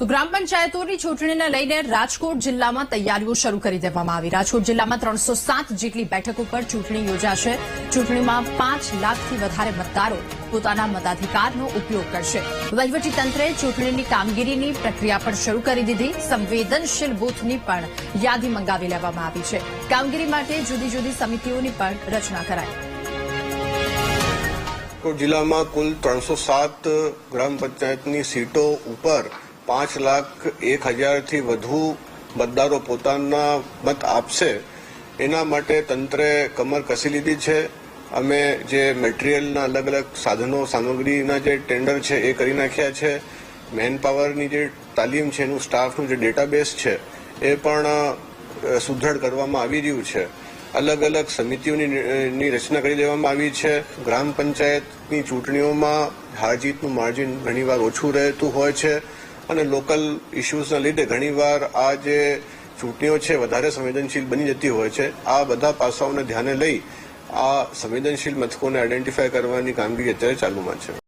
તો ગ્રામ પંચાયતોની ચૂંટણીને લઈને રાજકોટ જિલ્લામાં તૈયારીઓ શરૂ કરી દેવામાં આવી. રાજકોટ જિલ્લામાં ત્રણસો જેટલી બેઠકો પર ચૂંટણી યોજાશે. ચૂંટણીમાં પાંચ લાખથી વધારે મતદારો પોતાના મતાધિકારનો ઉપયોગ કરશે. વહીવટીતંત્રે ચૂંટણીની કામગીરીની પ્રક્રિયા પણ શરૂ કરી દીધી. સંવેદનશીલ બૂથની પણ યાદી મંગાવી લેવામાં આવી છે. કામગીરી માટે જુદી જુદી સમિતિઓની પણ રચના કરાઈ. રાજકોટ જિલ્લામાં કુલ ત્રણસો સાત ગ્રામ પંચાયતની સીટો ઉપર પાંચ લાખ એક હજારથી વધુ મતદારો પોતાના મત આપશે. એના માટે તંત્રે કમર કસી લીધી છે. અમે જે મટીરિયલના અલગ અલગ સાધનો, સામગ્રીના જે ટેન્ડર છે એ કરી નાખ્યા છે. મેન પાવરની જે તાલીમ છે, એનું સ્ટાફનું જે ડેટાબેઝ છે, એ પણ સુદ્રઢ કરવામાં આવી રહ્યું છે. અલગ અલગ સમિતિઓની રચના કરી દેવામાં આવી છે. ગ્રામ પંચાયતની ચૂંટણીઓમાં હાર જીતનું માર્જિન ઘણીવાર ઓછું રહેતું હોય છે. અને લોકલ ઇસ્યુઝના લીધે ઘણીવાર આ જે ચૂંટણીઓ છે વધારે સંવેદનશીલ બની જતી હોય છે, આ બધા પાસાઓને ધ્યાને લઈ આ સંવેદનશીલ મથકોને આઇડેન્ટિફાય કરવાની કામગીરી અત્યારે ચાલુમાં છે.